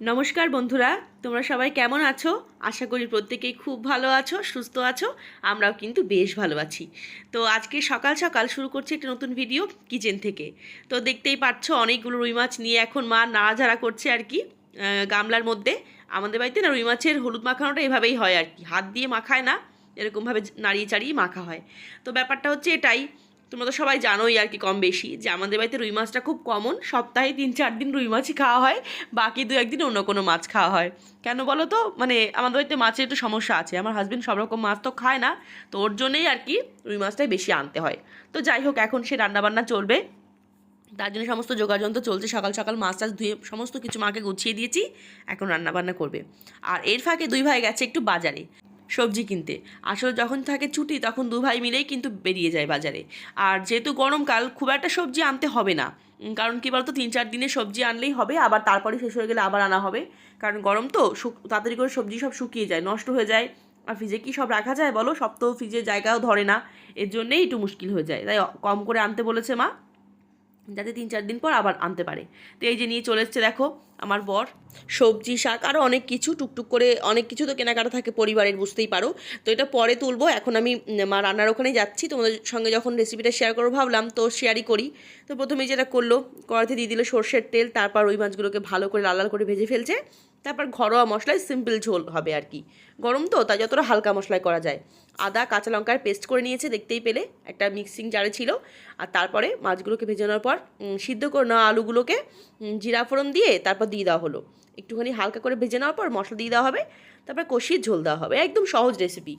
নমস্কার বন্ধুরা, তোমরা সবাই কেমন আছো? আশা করি প্রত্যেকেই খুব ভালো আছো, সুস্থ আছো, আমরাও কিন্তু বেশ ভালো আছি। তো আজকে সকাল সকাল শুরু করছি একটা নতুন ভিডিও কিচেন থেকে। তো দেখতেই পাচ্ছ, অনেকগুলো রুই মাছ নিয়ে এখন মা নাড়াঝাড়া করছে আর কি গামলার মধ্যে। আমাদের বাড়িতে না রুই মাছের হলুদ মাখানোটা এভাবেই হয় আর কি, হাত দিয়ে মাখায় না, এরকমভাবে নাড়িয়ে চাড়িয়ে মাখা হয়। তো ব্যাপারটা হচ্ছে এটাই তোমরা তো সবাই জানোই আর কি কম বেশি যে আমাদের বাড়িতে রুই মাছটা খুব কমন সপ্তাহে তিন চার দিন রুই মাছই খাওয়া হয়, বাকি দু একদিন অন্য কোনো মাছ খাওয়া হয়। কেন বলো তো? মানে আমাদের বাড়িতে মাছের একটু সমস্যা আছে। আমার হাজব্যান্ড সব রকম মাছ তো খায় না, তো ওর জন্যেই আর কি রুই মাছটাই বেশি আনতে হয়। তো যাই হোক, এখন সে রান্নাবান্না চলবে। তার জন্য সমস্ত যোগাযন্ত্র চলছে, সকাল সকাল মাছ টাছ ধুয়ে সমস্ত কিছু মাকে গুছিয়ে দিয়েছি, এখন রান্নাবান্না করবে। আর এর ফাঁকে দুই ভাই গেছে একটু বাজারে। সবজি কিনতে। আসলে যখন থাকে ছুটি, তখন দু ভাই মিলেই কিন্তু বেরিয়ে যায় বাজারে। আর যেহেতু গরমকাল, খুব একটা সবজি আনতে হবে না। কারণ কী বলতো, তিন চার দিনে সবজি আনলেই হবে, আবার তারপরে শেষ হয়ে গেলে আবার আনা হবে। কারণ গরম তো তাড়াতাড়ি করে সবজি সব শুকিয়ে যায়, নষ্ট হয়ে যায়। আর ফ্রিজে কি সব রাখা যায় বলো? সব তো ফ্রিজের জায়গাও ধরে না। এর জন্যেই একটু মুশকিল হয়ে যায়। তাই কম করে আনতে বলেছে মা, যাতে তিন চার দিন পর আবার আনতে পারে। তো এই যে নিয়ে চলে এসছে, দেখো। আমার বর, সবজি, শাক আরও অনেক কিছু টুকটুক করে, অনেক কিছু তো কেনাকাটা থাকে পরিবারের, বুঝতেই পারো। তো এটা পরে তুলবো, এখন আমি মা রান্নার ওখানে যাচ্ছি, তোমাদের সঙ্গে যখন রেসিপিটা শেয়ার করব ভাবলাম, তো শেয়ারই করি। তো প্রথমে যেটা করল, কড়াইতে দিয়ে দিল সর্ষের তেল, তারপর ওই মাছগুলোকে ভালো করে লাল লাল করে ভেজে ফেলছে, তারপর ঘরোয়া মশলায় সিম্পল ঝোল হবে আর কি। গরম তো, তাই যতটা হালকা মশলায় করা যায়। আদা, কাঁচা লঙ্কার পেস্ট করে নিয়েছে, দেখতেই পেলে, একটা মিক্সিং জারে ছিল। আর তারপরে মাছগুলোকে ভেজে নেওয়ার পর সিদ্ধ করে নেওয়া আলুগুলোকে জিরা ফোড়ন দিয়ে, তারপর দিয়ে দেওয়া হলো। একটুখানি হালকা করে ভেজে নেওয়ার পর মশলা দিয়ে দেওয়া হবে, তারপর কষিয়ে ঝোল দেওয়া হবে। একদম সহজ রেসিপি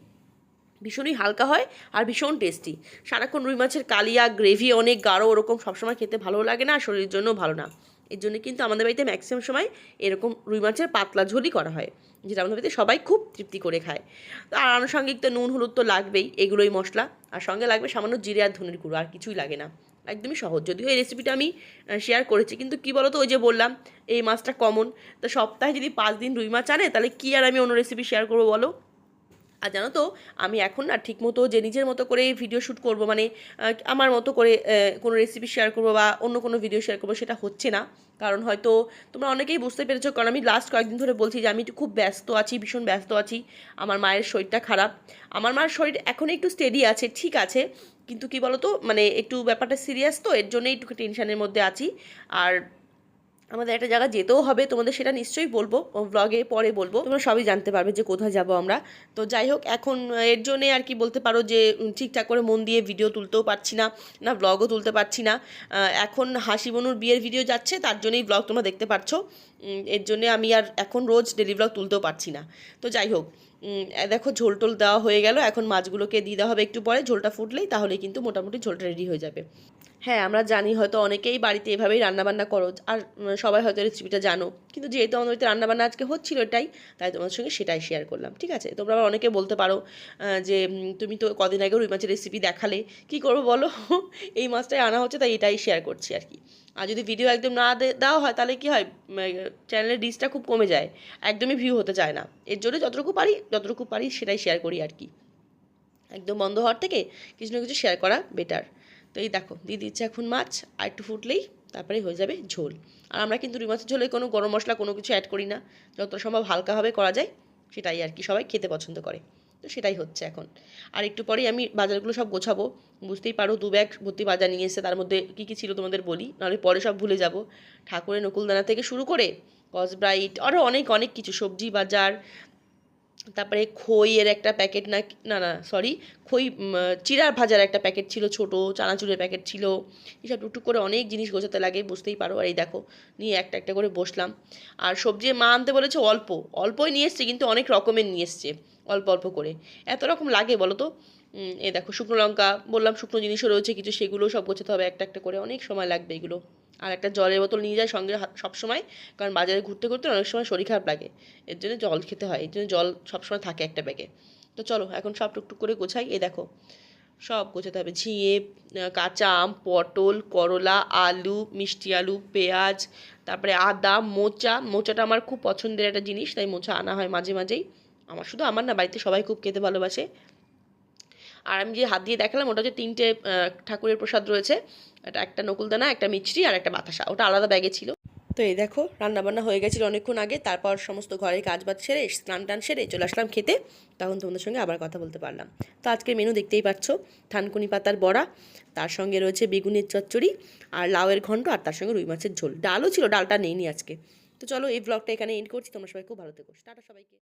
ভীষণই হালকা হয় আর ভীষণ টেস্টি সারাক্ষণ রুই মাছের কালিয়া গ্রেভি অনেক গাঢ়, ওরকম সবসময় খেতে ভালো লাগে না আর শরীরের জন্য ভালো না। এর জন্য কিন্তু আমাদের বাড়িতে ম্যাক্সিমাম সময় এরকম রুই মাছের পাতলা ঝোলই করা হয়, যেটা আমাদের বাড়িতে সবাই খুব তৃপ্তি করে খায়। তো আর আনুষঙ্গিক তো নুন, হলুদ তো লাগবেই, এগুলোই মশলা। আর সঙ্গে লাগবে সামান্য জিরে আর ধনের গুঁড়ো, আর কিছুই লাগে না। একদমই সহজ। যদিও এই রেসিপিটা আমি শেয়ার করেছি, কিন্তু কি বলো তো ওই যে বললাম, এই মাছটা কমন তো সপ্তাহে যদি পাঁচ দিন রুই মাছ আনে, তাহলে কি আর আমি অন্য রেসিপি শেয়ার করব বলো? আর জানো তো, আমি এখন না ঠিক মতো যে নিজের মতো করে ভিডিও শ্যুট করব মানে আমার মতো করে কোনো রেসিপি শেয়ার করব বা অন্য কোনো ভিডিও শেয়ার করব, সেটা হচ্ছে না। কারণ হয়তো তোমরা অনেকেই বুঝতে পেরেছ, কারণ আমি লাস্ট কয়েকদিন ধরে বলছি যে আমি একটু খুব ব্যস্ত আছি, ভীষণ ব্যস্ত আছি। আমার মায়ের শরীরটা খারাপ। আমার মায়ের শরীর এখন একটু স্টেডি আছে, ঠিক আছে। কিন্তু কি বলতো মানে একটু ব্যাপারটা সিরিয়াস তো, এর জন্যই একটু টেনশানের মধ্যে আছি। আর আমাদের একটা জায়গা যেতেও হবে, তোমাদের সেটা নিশ্চয়ই বলব ব্লগে পরে বলব। তোমরা সবই জানতে পারবে যে কোথায় যাব আমরা। তো যাই হোক, এখন এর জন্যে আর কি বলতে পারো যে ঠিকঠাক করে মন দিয়ে ভিডিও তুলতেও পারছি না না ব্লগও তুলতে পারছি না। এখন হাসি বনুর বিয়ের ভিডিও যাচ্ছে, তার জন্যই ব্লগ তোমরা দেখতে পারছ। এর জন্যে আমি আর এখন রোজ ডেলি ব্লগ তুলতেও পারছি না। তো যাই হোক দেখো ঝোল টোল দেওয়া হয়ে গেল, এখন মাছগুলোকে দিয়ে দেওয়া হবে একটু পরে, ঝোলটা ফুটলেই তাহলে কিন্তু মোটামুটি ঝোলটা রেডি হয়ে যাবে। হ্যাঁ আমরা জানি হয়তো অনেকেই বাড়িতে এভাবেই রান্নাবান্না করো, আর সবাই হয়তো রেসিপিটা জানো, কিন্তু যেহেতু আমাদের বাড়িতে রান্নাবান্না আজকে হচ্ছিল এটাই, তাই তোমাদের সঙ্গে সেটাই শেয়ার করলাম, ঠিক আছে? তোমরা আবার অনেকে বলতে পারো যে তুমি তো কদিন আগে রুই মাছের রেসিপি দেখালে, কি করব বলো? এই মাছটাই আনা হচ্ছে, তাই এটাই শেয়ার করছি আর কি। আর যদি ভিডিও একদম না দেওয়া হয়, তাহলে কি হয় চ্যানেলের রিচটা খুব কমে যায়। একদমই ভিউ হতে চায় না। এর জন্য যতটুকু পারি যতটুকু পারি সেটাই শেয়ার করি আর কি। একদম বন্ধ হওয়ার থেকে কিছু না কিছু শেয়ার করা বেটার তো এই দেখো দিয়ে দিচ্ছে এখন মাছ, আর একটু ফুটলেই তারপরে হয়ে যাবে ঝোল। আর আমরা কিন্তু রুই মাছের ঝোলে কোনো গরম মশলা, কোনো কিছু অ্যাড করি না। যত সম্ভব হালকাভাবে করা যায়, সেটাই আর কি সবাই খেতে পছন্দ করে। তো সেটাই হচ্ছে এখন। আর একটু পরেই আমি বাজারগুলো সব গোছাবো। বুঝতেই পারো, দু ব্যাগ ভর্তি বাজার নিয়ে এসে তার মধ্যে কী কী ছিল তোমাদের বলি, নাহলে পরে সব ভুলে যাব। ঠাকুরের নকুলদানা থেকে শুরু করে কসব্রাইট আরও অনেক অনেক কিছু, সবজি বাজার তারপরে খইয়ের একটা প্যাকেট না না না সরি খই চিড়ার ভাজার একটা প্যাকেট ছিল ছোট, চানাচুরের প্যাকেট ছিল। এসব টুকটুক করে অনেক জিনিস গোছাতে লাগে, বুঝতেই পারো। আর এই দেখো, নিয়ে একটা একটা করে বসলাম। আর সবজি মা আনতে বলেছে অল্প, অল্পই নিয়ে এসছে, কিন্তু অনেক রকমের নিয়ে এসছে, অল্প অল্প করে। এত রকম লাগে বলো তো? এ দেখো, শুকনো লঙ্কা, বললাম শুকনো জিনিসও রয়েছে, কিছু সেগুলো সব গোছাতে হবে, একটা একটা করে। অনেক সময় লাগবে এগুলো। আর একটা জলের বোতল নিয়ে যায় সঙ্গে সবসময়, কারণ বাজারে ঘুরতে ঘুরতে অনেক সময় শরীর খারাপ লাগে। এর জন্য জল খেতে হয়, এর জন্য জল সবসময় থাকে একটা ব্যাগে তো চলো, এখন সব টুকটুক করে গোছাই, এই দেখো। সব গোছাতে হবে, ঝিঙে কাঁচা আম, পটল, করলা, আলু, মিষ্টি আলু, পেঁয়াজ, তারপরে আদা, মোচা। মোচাটা আমার খুব পছন্দের একটা জিনিস, তাই মোচা আনা হয় মাঝে মাঝেই। আমার শুধু আমার না, বাড়িতে সবাই খুব খেতে ভালোবাসে। আর আমি যে হাত দিয়ে দেখালাম, ওটা হচ্ছে তিনটে ঠাকুরের প্রসাদ রয়েছে। এটা একটা নকুলদানা, একটা মিছরি আর একটা বাতাসা। ওটা আলাদা ব্যাগে ছিল। তো এই দেখো, রান্নাবান্না হয়ে গেছিল অনেকক্ষণ আগে। তারপর সমস্ত ঘরের কাজ বাজ সেরে, স্নান টান সেরে চলে আসলাম খেতে। তখন তোমাদের সঙ্গে আবার কথা বলতে পারলাম। তো আজকের মেনু দেখতেই পাচ্ছ, থানকুনি পাতার বড়া, তার সঙ্গে রয়েছে বেগুনের চচ্চড়ি আর লাউয়ের ঘন্ট আর তার সঙ্গে রুই মাছের ঝোল। ডালও ছিল, ডালটা নেইনি আজকে। তো চলো এই ব্লগটা এখানে এন্ড করছি। তোমরা সবাই খুব ভালো থেকো। টাটা সবাইকে।